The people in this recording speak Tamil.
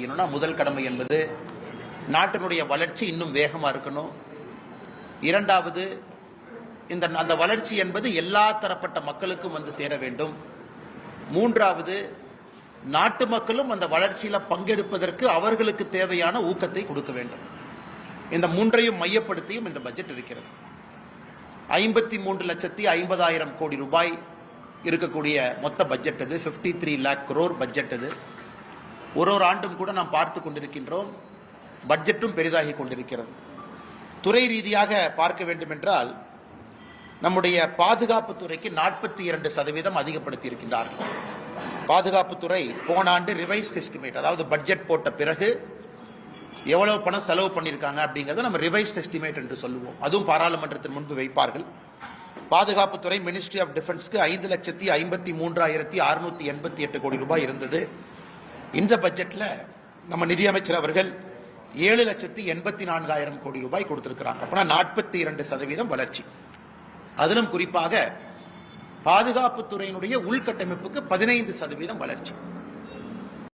செய்யணும்னா முதல் கடமை என்பது நாட்டினுடைய வளர்ச்சி இன்னும் வேகமாக இருக்கணும். இரண்டாவது இந்த அந்த வளர்ச்சி என்பது எல்லா தரப்பட்ட மக்களுக்கும் வந்து சேர வேண்டும். மூன்றாவது நாட்டு மக்களும் அந்த வளர்ச்சியில் பங்கெடுப்பதற்கு அவர்களுக்கு தேவையான ஊக்கத்தை கொடுக்க வேண்டும். இந்த மூன்றையும் மையப்படுத்தியும் இந்த பட்ஜெட் இருக்கிறது. ஐம்பத்தி மூன்று லட்சத்தி ஐம்பதாயிரம் கோடி ரூபாய் இருக்கக்கூடிய மொத்த பட்ஜெட் இது. 53 த்ரீ லேக் குரோர் பட்ஜெட் இது. ஒரு ஒரு ஆண்டும் கூட நாம் பார்த்து கொண்டிருக்கின்றோம். பட்ஜெட்டும் பெரிதாகி கொண்டிருக்கிறது. துறை ரீதியாக பார்க்க வேண்டுமென்றால் நம்முடைய பாதுகாப்பு துறைக்கு நாற்பத்தி இரண்டு சதவீதம் அதிகப்படுத்தி இருக்கின்றார்கள் பாதுகாப்புத்துறை போன ஆண்டு ரிவைஸ்ட் எஸ்டிமேட் அதாவது பட்ஜெட் போட்ட பிறகு எவ்வளவு பணம் செலவு பண்ணியிருக்காங்க அப்படிங்கிறத நம்ம ரிவைஸ்ட் எஸ்டிமேட் என்று சொல்லுவோம். அதுவும் பாராளுமன்றத்தின் முன்பு வைப்பார்கள். பாதுகாப்புத்துறை மினிஸ்ட்ரி ஆஃப் டிஃபென்ஸ்க்கு ஐந்து லட்சத்தி ஐம்பத்தி மூன்றாயிரத்தி அறுநூத்தி எண்பத்தி எட்டு கோடி ரூபாய் இருந்தது. இந்த பட்ஜெட்டில் நம்ம நிதியமைச்சர் அவர்கள் ஏழு லட்சத்தி எண்பத்தி நான்காயிரம் கோடி ரூபாய் கொடுத்திருக்கிறாங்க. அப்படின்னா நாற்பத்தி இரண்டு சதவீதம் வளர்ச்சி. அதிலும் குறிப்பாக பாதுகாப்புத்துறையினுடைய உள்கட்டமைப்புக்கு பதினைந்து சதவீதம் வளர்ச்சி.